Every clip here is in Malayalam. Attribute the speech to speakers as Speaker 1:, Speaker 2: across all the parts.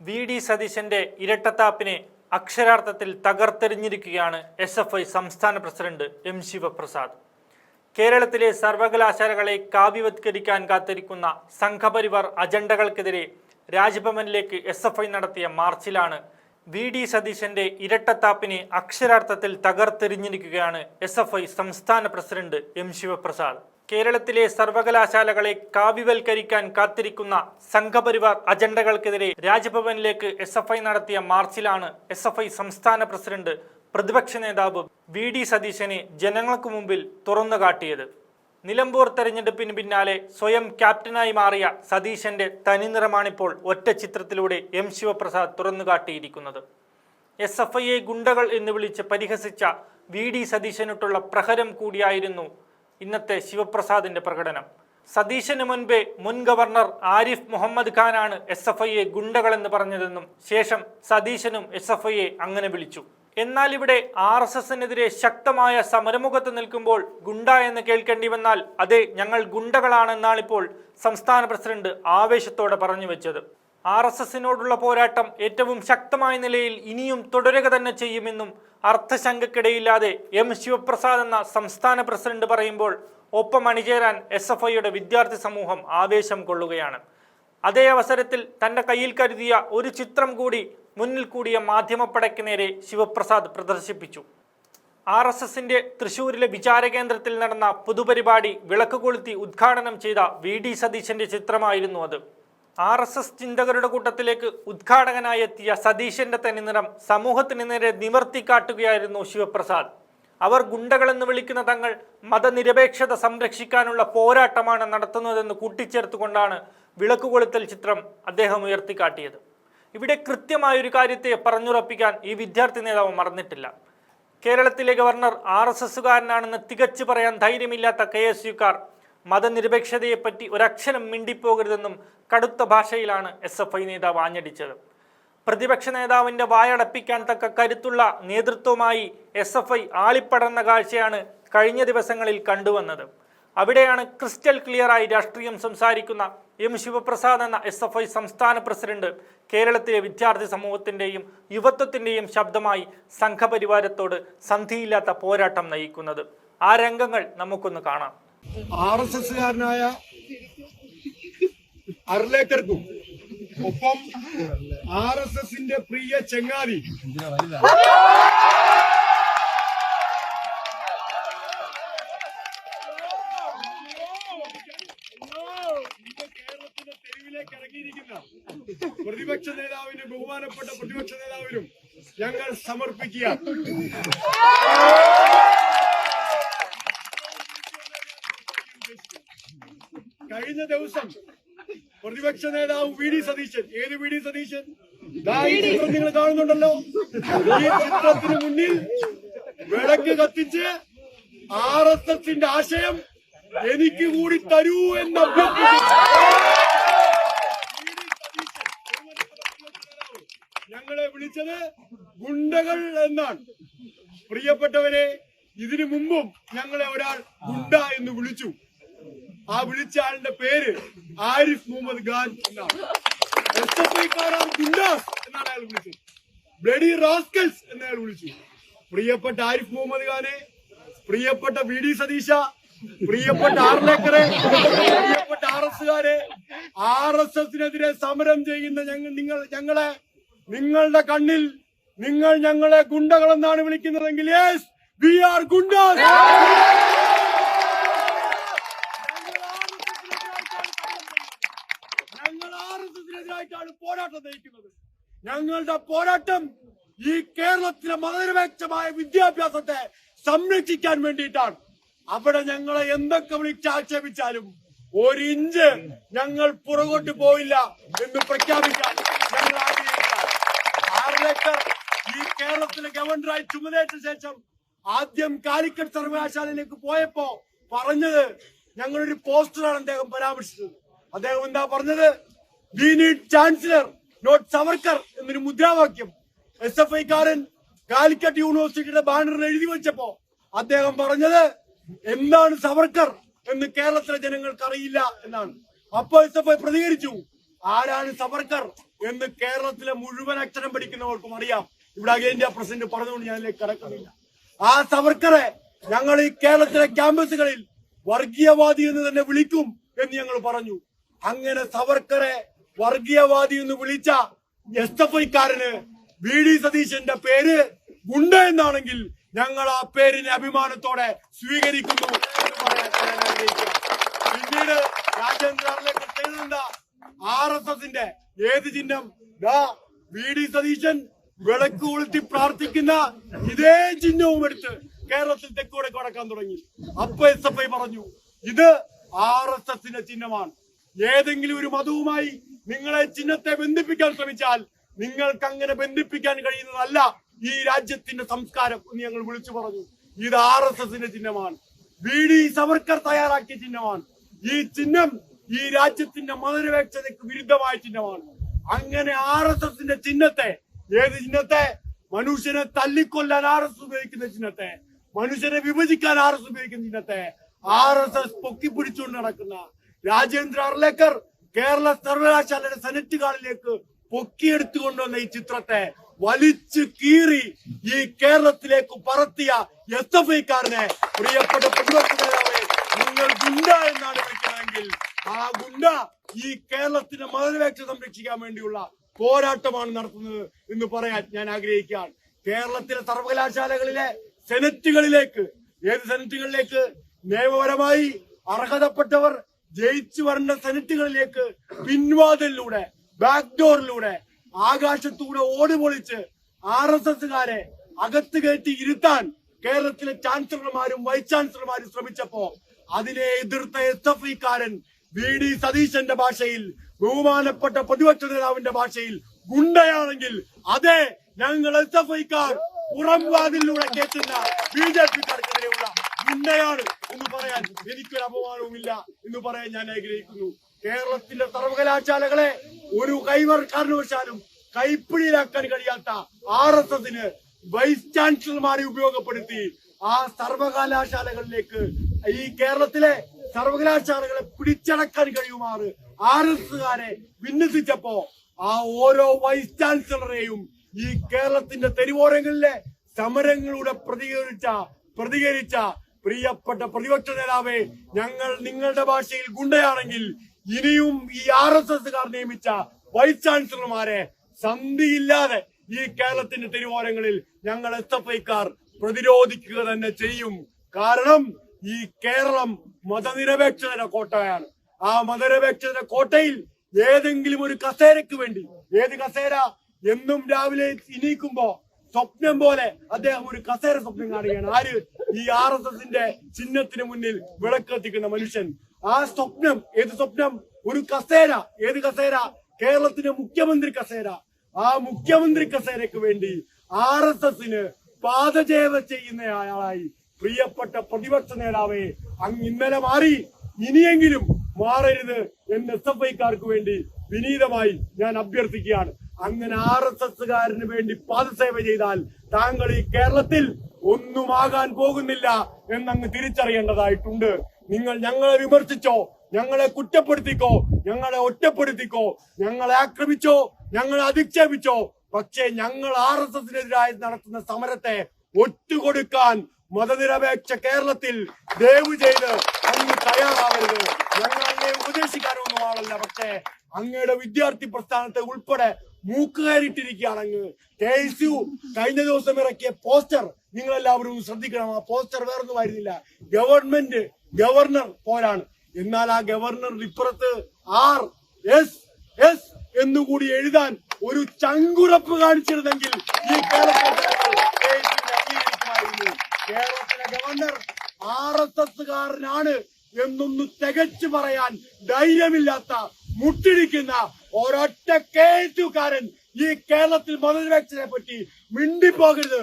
Speaker 1: വി ഡി സതീശന്റെ ഇരട്ടത്താപ്പിനെ അക്ഷരാർത്ഥത്തിൽ തകർത്തെറിഞ്ഞിരിക്കുകയാണ് എസ് എഫ് ഐ സംസ്ഥാന പ്രസിഡന്റ് എം ശിവപ്രസാദ്. കേരളത്തിലെ സർവകലാശാലകളെ കാവ്യവത്കരിക്കാൻ കാത്തിരിക്കുന്ന സംഘപരിവാർ അജണ്ടകൾക്കെതിരെ രാജ്ഭവനിലേക്ക് എസ് എഫ് ഐ നടത്തിയ മാർച്ചിലാണ് വി ഡി സതീശന്റെ ഇരട്ടത്താപ്പിനെ അക്ഷരാർത്ഥത്തിൽ തകർത്തെറിഞ്ഞിരിക്കുകയാണ് എസ് എഫ് ഐ സംസ്ഥാന പ്രസിഡന്റ് എം ശിവപ്രസാദ്. കേരളത്തിലെ സർവകലാശാലകളെ കാവ്യവൽക്കരിക്കാൻ കാത്തിരിക്കുന്ന സംഘപരിവാർ അജണ്ടകൾക്കെതിരെ രാജ്ഭവനിലേക്ക് എസ് എഫ് ഐ നടത്തിയ മാർച്ചിലാണ് എസ് എഫ് ഐ സംസ്ഥാന പ്രസിഡന്റ് പ്രതിപക്ഷ നേതാവ് വി ഡി സതീശനെ ജനങ്ങൾക്കു മുമ്പിൽ തുറന്നു കാട്ടിയത്. നിലമ്പൂർ തെരഞ്ഞെടുപ്പിന് പിന്നാലെ സ്വയം ക്യാപ്റ്റനായി മാറിയ സതീശന്റെ തനിനിറമാണിപ്പോൾ ഒറ്റ ചിത്രത്തിലൂടെ എം ശിവപ്രസാദ് തുറന്നു കാട്ടിയിരിക്കുന്നത്. എസ് എഫ് ഐയെ ഗുണ്ടകൾ എന്ന് വിളിച്ച് പരിഹസിച്ച വി ഡി സതീശനിട്ടുള്ള പ്രഹരം കൂടിയായിരുന്നു ഇന്നത്തെ ശിവപ്രസാദിന്റെ പ്രകടനം. സതീശന് മുൻപേ മുൻ ഗവർണർ ആരിഫ് മുഹമ്മദ് ഖാനാണ് എസ് എഫ് ഐയെ ഗുണ്ടകളെന്ന് പറഞ്ഞതെന്നും ശേഷം സതീശനും എസ് എഫ് ഐയെ അങ്ങനെ വിളിച്ചു. എന്നാൽ ഇവിടെ ആർ എസ് എസിനെതിരെ ശക്തമായ സമരമുഖത്ത് നിൽക്കുമ്പോൾ ഗുണ്ട എന്ന് കേൾക്കേണ്ടി വന്നാൽ അതെ ഞങ്ങൾ ഗുണ്ടകളാണെന്നാണ് ഇപ്പോൾ സംസ്ഥാന പ്രസിഡന്റ് ആവേശത്തോടെ പറഞ്ഞു വെച്ചത്. ആർ എസ് എസിനോടുള്ള പോരാട്ടം ഏറ്റവും ശക്തമായ നിലയിൽ ഇനിയും തുടരുക തന്നെ ചെയ്യുമെന്നും അർത്ഥശങ്കക്കിടയില്ലാതെ എം ശിവപ്രസാദ് എന്ന സംസ്ഥാന പ്രസിഡന്റ് പറയുമ്പോൾ ഒപ്പം അണിചേരാൻ എസ് എഫ് ഐയുടെ വിദ്യാർത്ഥി സമൂഹം ആവേശം കൊള്ളുകയാണ്. അതേ അവസരത്തിൽ തന്റെ കയ്യിൽ കരുതിയ ഒരു ചിത്രം കൂടി മുന്നിൽ കൂടിയ മാധ്യമപ്പടയ്ക്ക് നേരെ ശിവപ്രസാദ് പ്രദർശിപ്പിച്ചു. ആർ എസ് എസിന്റെ തൃശൂരിലെ വിചാരകേന്ദ്രത്തിൽ നടന്ന പൊതുപരിപാടി വിളക്ക് കൊളുത്തി ഉദ്ഘാടനം ചെയ്ത വി ഡി സതീശന്റെ ചിത്രമായിരുന്നു അത്. ആർ എസ് എസ് ചിന്തകരുടെ കൂട്ടത്തിലേക്ക് ഉദ്ഘാടകനായി എത്തിയ സതീശന്റെ തനിനിറം സമൂഹത്തിന് നേരെ നിവർത്തിക്കാട്ടുകയായിരുന്നു ശിവപ്രസാദ്. അവർ ഗുണ്ടകളെന്ന് വിളിക്കുന്ന തങ്ങൾ മതനിരപേക്ഷത സംരക്ഷിക്കാനുള്ള പോരാട്ടമാണ് നടത്തുന്നതെന്ന് കൂട്ടിച്ചേർത്തുകൊണ്ടാണ് വിളക്ക് കൊളുത്തൽ ചിത്രം അദ്ദേഹം ഉയർത്തിക്കാട്ടിയത്. ഇവിടെ കൃത്യമായൊരു കാര്യത്തെ പറഞ്ഞുറപ്പിക്കാൻ ഈ വിദ്യാർത്ഥി നേതാവ് മറന്നിട്ടില്ല. കേരളത്തിലെ ഗവർണർ ആർ എസ് എസ്സുകാരനാണെന്ന് തികച്ചു പറയാൻ ധൈര്യമില്ലാത്ത കെ എസ് യുക്കാർ മതനിരപേക്ഷതയെപ്പറ്റി ഒരക്ഷരം മിണ്ടിപ്പോകരുതെന്നും കടുത്ത ഭാഷയിലാണ് എസ് എഫ് ഐ നേതാവ് ആഞ്ഞടിച്ചത്. പ്രതിപക്ഷ നേതാവിന്റെ വായടപ്പിക്കാൻ തക്ക കരുത്തുള്ള നേതൃത്വമായി എസ് എഫ് ഐ ആളിപ്പടർന്ന കാഴ്ചയാണ് കഴിഞ്ഞ ദിവസങ്ങളിൽ കണ്ടുവന്നത്. അവിടെയാണ് ക്രിസ്റ്റൽ ക്ലിയറായി രാഷ്ട്രീയം സംസാരിക്കുന്ന എം ശിവപ്രസാദ് എന്ന എസ് എഫ് ഐ സംസ്ഥാന പ്രസിഡന്റ് കേരളത്തിലെ വിദ്യാർത്ഥി സമൂഹത്തിന്റെയും യുവത്വത്തിന്റെയും ശബ്ദമായി സംഘപരിവാരത്തോട് സന്ധിയില്ലാത്ത പോരാട്ടം നയിക്കുന്നത്. ആ രംഗങ്ങൾ നമുക്കൊന്ന് കാണാം.
Speaker 2: ആർ എസ് എസ്സുകാരനായ അർലേക്കർക്കും ഒപ്പം ആർ എസ് എസിന്റെ പ്രിയ ചെങ്ങാതി. പ്രതിപക്ഷ നേതാവിന് ബഹുമാനപ്പെട്ട പ്രതിപക്ഷ നേതാവിനും ഞങ്ങൾ സമർപ്പിക്കുക കഴിഞ്ഞ ദിവസം പ്രതിപക്ഷ നേതാവ് വി ഡി സതീശൻ ഏത് വി ഡി സതീശൻ? ഈ ചിത്രം നിങ്ങൾ കാണുന്നുണ്ടല്ലോ. ഈ ചിത്രത്തിന് മുന്നിൽ വിളക്ക് കത്തിച്ച് ആർ എസ് എസിന്റെ ആശയം എനിക്ക് കൂടി തരൂ എന്ന് ഞങ്ങളെ വിളിച്ചത് ഗുണ്ടകൾ എന്നാണ്. പ്രിയപ്പെട്ടവരെ ഇതിനു മുമ്പും ഞങ്ങളെ ഒരാൾ ഗുണ്ട എന്ന് വിളിച്ചു. ആ വിളിച്ച ആളിന്റെ പേര് ആരിഫ് മുഹമ്മദ് ഖാൻ എന്നാണ്. എസ് എന്നാണ് അയാൾ വിളിച്ചത്. ബ്ലഡി റാസ്കൽസ് എന്ന് അയാൾ വിളിച്ചു. പ്രിയപ്പെട്ട ആരിഫ് മുഹമ്മദ് ഖാനെ പ്രിയപ്പെട്ട വി ഡി സതീശ പ്രിയപ്പെട്ട ആർലേക്കറെ പ്രിയപ്പെട്ട ആർ എസ്സുകാരെ ആർ എസ് എസിനെതിരെ സമരം ചെയ്യുന്ന ഞങ്ങൾ നിങ്ങൾ ഞങ്ങളെ നിങ്ങളുടെ കണ്ണിൽ നിങ്ങൾ ഞങ്ങളെ ഗുണ്ടകളെന്നാണ് വിളിക്കുന്നതെങ്കിൽ യെസ് വി ആർ ഗുണ്ടാസ് ഞങ്ങൾ ആർ എസ് എസിനെതിരായിട്ടാണ് പോരാട്ടം നയിക്കുന്നത് ഞങ്ങളുടെ പോരാട്ടം ഈ കേരളത്തിലെ മതനിരപേക്ഷമായ വിദ്യാഭ്യാസത്തെ സംരക്ഷിക്കാൻ വേണ്ടിയിട്ടാണ്. അവിടെ ഞങ്ങളെ എന്തൊക്കെ വിളിച്ച് ആക്ഷേപിച്ചാലും ഒരു ഇഞ്ച് ഞങ്ങൾ പുറകോട്ട് പോയില്ല എന്ന് പ്രഖ്യാപിക്കാൻ ഞങ്ങൾ ആഗ്രഹിക്കാം ഈ കേരളത്തിലെ ഗവർണറായി ചുമതലയേറ്റ ശേഷം ആദ്യം കാലിക്കറ്റ് സർവകലാശാലയിലേക്ക് പോയപ്പോ പറഞ്ഞത് ഞങ്ങളൊരു പോസ്റ്ററാണ് അദ്ദേഹം പരാമർശിച്ചത്. അദ്ദേഹം എന്താ പറഞ്ഞത്? We need chancellor not Savarkar എന്നൊരു മുദ്രാവാക്യം. എസ് എഫ് ഐക്കാരൻ കാലിക്കറ്റ് യൂണിവേഴ്സിറ്റിയുടെ ബാനറിൽ എഴുതി വെച്ചപ്പോ അദ്ദേഹം പറഞ്ഞത് എന്താണ് സവർക്കർ എന്ന് കേരളത്തിലെ ജനങ്ങൾക്ക് അറിയില്ല എന്നാണ്. അപ്പൊ എസ് എഫ് ഐ പ്രതികരിച്ചു. ആരാണ് സവർക്കർ എന്ന് കേരളത്തിലെ മുഴുവൻ അക്ഷരം പഠിക്കുന്നവർക്കും അറിയാം. ഇവിടെ അഖിലേന്ത്യാ പ്രസിഡന്റ് പറഞ്ഞുകൊണ്ട് ഞാൻ അതിലേക്ക് കടക്കുന്നില്ല. ആ സവർക്കറെ ഞങ്ങൾ ഈ കേരളത്തിലെ ക്യാമ്പസുകളിൽ വർഗീയവാദി എന്ന് തന്നെ വിളിക്കും എന്ന് ഞങ്ങൾ പറഞ്ഞു. അങ്ങനെ സവർക്കറെ വർഗീയവാദി എന്ന് വിളിച്ച എസ് എഫ് ഐക്കാരന് വി ഡി സതീശന്റെ പേര് ഗുണ്ട എന്നാണെങ്കിൽ ഞങ്ങൾ ആ പേരിനെ അഭിമാനത്തോടെ സ്വീകരിക്കുന്നു പിന്നീട് രാജേന്ദ്രനെ എഴുതുന്ന ആർ എസ് എസിന്റെ ഏത് ചിഹ്നം? വി ഡി സതീശൻ വിളക്ക് കൊളുത്തി പ്രാർത്ഥിക്കുന്ന ഇതേ ചിഹ്നവും എടുത്ത് കേരളത്തിൽ തെക്കൂടെ കടക്കാൻ തുടങ്ങി. അപ്പൊ എസ് എഫ് ഐ പറഞ്ഞു ഇത് ആർ എസ് എസിന്റെ ചിഹ്നമാണ്. ഏതെങ്കിലും ഒരു മതവുമായി നിങ്ങളെ ചിഹ്നത്തെ ബന്ധിപ്പിക്കാൻ ശ്രമിച്ചാൽ നിങ്ങൾക്ക് അങ്ങനെ ബന്ധിപ്പിക്കാൻ കഴിയുന്നതല്ല ഈ രാജ്യത്തിന്റെ സംസ്കാരം എന്ന് ഞങ്ങൾ വിളിച്ചു പറഞ്ഞു. ഇത് ആർ എസ് എസിന്റെ ചിഹ്നമാണ്. വി ഡി സവർക്കർ തയ്യാറാക്കിയ ചിഹ്നമാണ്. ഈ ചിഹ്നം ഈ രാജ്യത്തിന്റെ മതനിരപേക്ഷതയ്ക്ക് വിരുദ്ധമായ ചിഹ്നമാണ്. അങ്ങനെ ആർ എസ് എസിന്റെ ചിഹ്നത്തെ ഏത് ചിഹ്നത്തെ? മനുഷ്യനെ തല്ലിക്കൊല്ലാൻ ആർ എസ് ഉപയോഗിക്കുന്ന ചിഹ്നത്തെ മനുഷ്യനെ വിഭജിക്കാൻ ആർ എസ് ഉപയോഗിക്കുന്ന ചിഹ്നത്തെ ആർ എസ് എസ് പൊക്കിപ്പിടിച്ചുകൊണ്ട് നടക്കുന്ന രാജേന്ദ്ര അർലേക്കർ കേരള സർവകലാശാലയുടെ സെനറ്റ് ഹാളിലേക്ക് പൊക്കിയെടുത്തു കൊണ്ടുവന്ന ഈ ചിത്രത്തെ വലിച്ചു കീറി ഈ കേരളത്തിലേക്ക് പറത്തിയ എസ് എഫ് ഐക്കാരനെ പ്രിയപ്പെട്ട പ്രതിപക്ഷ നേതാവേ നിങ്ങൾ ഗുണ്ട എന്നാണ് വിളിക്കുന്നതെങ്കിൽ ആ ഗുണ്ട ഈ കേരളത്തിന്റെ മതനിരപേക്ഷ സംരക്ഷിക്കാൻ വേണ്ടിയുള്ള പോരാട്ടമാണ് നടത്തുന്നത് എന്ന് പറയാൻ ഞാൻ ആഗ്രഹിക്കുകയാണ്. കേരളത്തിലെ സർവകലാശാലകളിലെ സെനറ്റുകളിലേക്ക് ഏത് സെനറ്റുകളിലേക്ക്? നിയമപരമായി അർഹതപ്പെട്ടവർ ജയിച്ചു വരേണ്ട സെനറ്റുകളിലേക്ക് പിൻവാതിലൂടെ ബാക്ക്ഡോറിലൂടെ ആകാശത്തൂടെ ഓടി പൊളിച്ച് ആർ എസ് എസുകാരെ അകത്ത് കയറ്റി ഇരുത്താൻ കേരളത്തിലെ ചാൻസലർമാരും വൈസ് ചാൻസലർമാരും ശ്രമിച്ചപ്പോ അതിനെ എതിർത്ത എസ് എഫ് ഐക്കാരൻ വി ഡി സതീശന്റെ ഭാഷയിൽ ബഹുമാനപ്പെട്ട പ്രതിപക്ഷ നേതാവിന്റെ ഭാഷയിൽ ഗുണ്ടയാണെങ്കിൽ അതെ ഞങ്ങൾ എസ് എഫ് ഐക്കാർ പുറംവാതിലൂടെ കേട്ടുന്ന ബി ജെ പിക്കാർക്കെതിരെയുള്ള ഗുണ്ടയാണ്. എന്ന് പറയാൻ എനിക്കൊരു അപമാനവുമില്ല എന്ന് പറയാൻ ഞാൻ ആഗ്രഹിക്കുന്നു. കേരളത്തിന്റെ സർവകലാശാലകളെ ഒരു കൈവർ കാരണവശാലും കൈപ്പിടിയിലാക്കാൻ കഴിയാത്ത ആർ എസ് എസിന് വൈസ് ചാൻസലർമാരെ ഉപയോഗപ്പെടുത്തി ആ സർവകലാശാലകളിലേക്ക് ഈ കേരളത്തിലെ സർവകലാശാലകളെ പിടിച്ചടക്കാൻ കഴിയുമാറ് ആർ എസ് കാരെ വിന്യസിച്ചപ്പോ ആ ഓരോ വൈസ് ചാൻസലറെയും ഈ കേരളത്തിന്റെ തെരുവോരങ്ങളിലെ സമരങ്ങളുടെ പ്രതികരിച്ച പ്രതികരിച്ച പ്രിയപ്പെട്ട പ്രതിപക്ഷ നേതാവേ ഞങ്ങൾ നിങ്ങളുടെ ഭാഷയിൽ ഗുണ്ടയാണെങ്കിൽ ഇനിയും ഈ ആർ എസ് എസുകാർ നിയമിച്ച വൈസ് ചാൻസലർമാരെ സന്ധിയില്ലാതെ ഈ കേരളത്തിന്റെ തിരുവോരങ്ങളിൽ ഞങ്ങൾ എസ് എഫ് ഐക്കാർ പ്രതിരോധിക്കുക തന്നെ ചെയ്യും. കാരണം ഈ കേരളം മതനിരപേക്ഷതയുടെ കോട്ടയാണ്. ആ മതനിരപേക്ഷതയുടെ കോട്ടയിൽ ഏതെങ്കിലും ഒരു കസേരക്ക് വേണ്ടി ഏത് കസേര എന്നും രാവിലെ ഇനീക്കുമ്പോ സ്വപ്നം പോലെ അദ്ദേഹം ഒരു കസേര സ്വപ്നം കാണുകയാണ്. ആര്? ഈ ആർ എസ് എസിന്റെ ചിഹ്നത്തിന് മുന്നിൽ വിളക്കെത്തിക്കുന്ന മനുഷ്യൻ. ആ സ്വപ്നം ഏത് സ്വപ്നം? ഒരു കസേര. ഏത് കസേര? കേരളത്തിന്റെ മുഖ്യമന്ത്രി കസേര. ആ മുഖ്യമന്ത്രി കസേരക്ക് വേണ്ടി ആർ എസ് എസിന് പാദചേവ ചെയ്യുന്നയാളായി പ്രിയപ്പെട്ട പ്രതിപക്ഷ നേതാവെ അങ് ഇന്നലെ മാറി. ഇനിയെങ്കിലും മാറരുത് എന്ന് എസ് എഫ് ഐക്കാർക്ക് വേണ്ടി വിനീതമായി ഞാൻ അഭ്യർത്ഥിക്കുകയാണ്. അങ്ങനെ ആർ എസ് എസ്സുകാരന് വേണ്ടി പാദസേവ ചെയ്താൽ താങ്കൾ ഈ കേരളത്തിൽ ഒന്നുമാകാൻ പോകുന്നില്ല എന്നങ്ങ് തിരിച്ചറിയേണ്ടതായിട്ടുണ്ട്. നിങ്ങൾ ഞങ്ങളെ വിമർശിച്ചോ ഞങ്ങളെ കുറ്റപ്പെടുത്തിക്കോ ഞങ്ങളെ ഒറ്റപ്പെടുത്തിക്കോ ഞങ്ങളെ ആക്രമിച്ചോ ഞങ്ങളെ അധിക്ഷേപിച്ചോ പക്ഷേ ഞങ്ങൾ ആർ എസ് എസിനെതിരായി നടത്തുന്ന സമരത്തെ ഒറ്റുകൊടുക്കാൻ മതനിരപേക്ഷ കേരളത്തിൽ ദയവ് ചെയ്ത് അങ്ങ് തയ്യാറാവരുത്. ഞങ്ങൾ അങ്ങനെ ഉപദേശിക്കാനൊന്നും ആളല്ല പക്ഷേ അങ്ങയുടെ വിദ്യാർത്ഥി പ്രസ്ഥാനത്തെ ഉൾപ്പെടെ മൂക്കുകയറിട്ടിരിക്കുകയാണ് അങ്ങ്. കെ എസ് യു കഴിഞ്ഞ ദിവസം ഇറക്കിയ പോസ്റ്റർ നിങ്ങൾ എല്ലാവരും ശ്രദ്ധിക്കണം. ആ പോസ്റ്റർ വേറൊന്നും ആയിരുന്നില്ല. ഗവൺമെന്റ് ഗവർണർ പോരാണ് എന്നാൽ ആ ഗവർണർ ഇപ്പുറത്ത് ആർ എസ് എസ് എന്നുകൂടി എഴുതാൻ ഒരു ചങ്കുറപ്പ് കാണിച്ചിരുന്നെങ്കിൽ ഈ അംഗീകരിക്കുമായിരുന്നു കേരളത്തിലെ ഗവർണർ ആർ എസ് എസ്സുകാരനാണ് എന്നൊന്ന് തികച്ചു പറയാൻ ധൈര്യമില്ലാത്ത മുട്ടിരിക്കുന്ന ഒരൊറ്റ കേസുകാരൻ ഈ കേരളത്തിൽ മതനിരക്ഷനെ പറ്റി മിണ്ടിപ്പോകരുത്.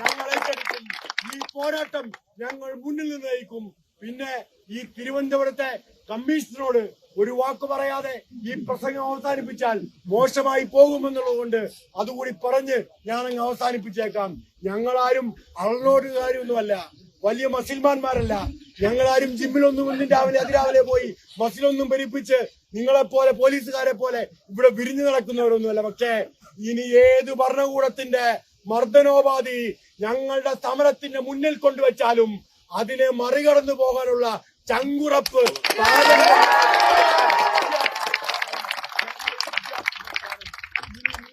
Speaker 2: ഞങ്ങൾ ഏറ്റെടുക്കും. ഈ പോരാട്ടം ഞങ്ങൾ മുന്നിൽ നിന്ന് നയിക്കും പിന്നെ ഈ തിരുവനന്തപുരത്തെ കമ്മീഷണറോട് ഒരു വാക്ക് പറയാതെ ഈ പ്രസംഗം അവസാനിപ്പിച്ചാൽ മോശമായി പോകുമെന്നുള്ളത് കൊണ്ട് അതുകൂടി പറഞ്ഞ് ഞാൻ അങ്ങ് അവസാനിപ്പിച്ചേക്കാം. ഞങ്ങളാരും അള്ളോടുകാരൊന്നുമല്ല വലിയ മസിൽമാന്മാരല്ല ഞങ്ങളാരും ജിമ്മിലൊന്നും ഒന്നും രാവിലെ അതിരാവിലെ പോയി മസിലൊന്നും പെരിപ്പിച്ച് നിങ്ങളെപ്പോലെ പോലീസുകാരെ പോലെ ഇവിടെ വിരിഞ്ഞു നടക്കുന്നവരൊന്നുമല്ല. പക്ഷേ ഇനി ഏത് ഭരണകൂടത്തിന്റെ മർദ്ദനോപാധി ഞങ്ങളുടെ സമരത്തിന്റെ മുന്നിൽ കൊണ്ടുവച്ചാലും അതിനെ മറികടന്നു പോകാനുള്ള ചങ്കുറപ്പ്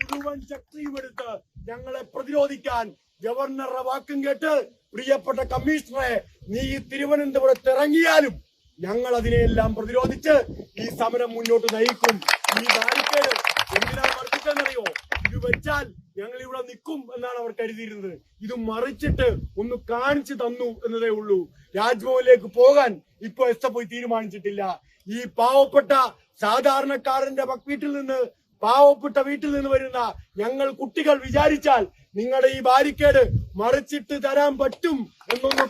Speaker 2: ഇനി മുഴുവൻ ശക്തിയും എടുത്ത് ഞങ്ങളെ പ്രതിരോധിക്കാൻ ഗവർണറുടെ വാക്കും കേട്ട് പ്രിയപ്പെട്ട കമ്മീഷണറെ നീ തിരുവനന്തപുരത്ത് ഇറങ്ങിയാലും ഞങ്ങൾ അതിനെയെല്ലാം പ്രതിരോധിച്ച് ഈ സമരം മുന്നോട്ട് നയിക്കും. ഈ ബാരിക്കേഡ് എന്തിനാ മറിച്ചിട്ടെന്നറിയോ? ഇത് വെച്ചാൽ ഞങ്ങൾ ഇവിടെ നിൽക്കും എന്നാണ് അവർ കരുതിയിരുന്നത്. ഇത് മറിച്ചിട്ട് ഒന്ന് കാണിച്ചു തന്നു എന്നതേ ഉള്ളൂ. രാജ്ഭവനിലേക്ക് പോകാൻ ഇപ്പൊ എസ് എഫ് തീരുമാനിച്ചിട്ടില്ല. ഈ പാവപ്പെട്ട സാധാരണക്കാരന്റെ വീട്ടിൽ നിന്ന് പാവപ്പെട്ട വീട്ടിൽ നിന്ന് വരുന്ന ഞങ്ങൾ കുട്ടികൾ വിചാരിച്ചാൽ നിങ്ങളുടെ ഈ ബാരിക്കേഡ് മറിച്ചിട്ട് തരാൻ പറ്റും എന്നൊന്ന്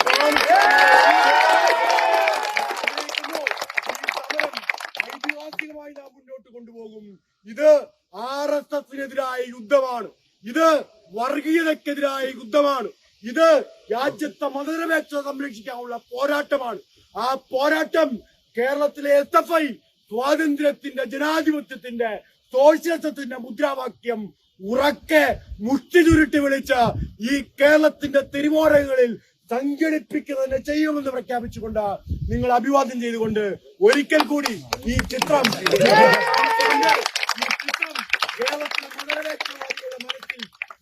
Speaker 2: ഐതിഹാസികമായി നാം മുന്നോട്ട് കൊണ്ടുപോകും. ഇത് ആർ എസ് എസിനെതിരായ യുദ്ധമാണ്. ഇത് വർഗീയതക്കെതിരായ യുദ്ധമാണ്. ഇത് രാജ്യത്തെ മതനിരപേക്ഷത സംരക്ഷിക്കാനുള്ള പോരാട്ടമാണ്. ആ പോരാട്ടം കേരളത്തിലെ എസ് എഫ് ഐ സ്വാതന്ത്ര്യത്തിന്റെ ജനാധിപത്യത്തിന്റെ സോഷ്യലിസത്തിന്റെ മുദ്രാവാക്യം ഉറക്കെ മുഷ്ടി ചുരുട്ടി വിളിച്ച് ഈ കേരളത്തിന്റെ തെരുവോരങ്ങളിൽ തന്നെ ചെയ്യുമെന്ന് പ്രഖ്യാപിച്ചുകൊണ്ട് നിങ്ങൾ അഭിവാദ്യം ചെയ്തുകൊണ്ട് ഒരിക്കൽ കൂടി ഈ ചിത്രം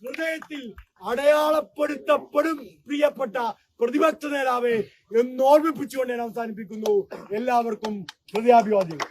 Speaker 2: ഹൃദയത്തിൽ അടയാളപ്പെടുത്തപ്പെടും പ്രിയപ്പെട്ട പ്രതിപക്ഷ നേതാവെ എന്നോർമ്മിപ്പിച്ചുകൊണ്ട് ഞാൻ അവസാനിപ്പിക്കുന്നു. എല്ലാവർക്കും ഹൃദയാഭിവാദ്യങ്ങൾ.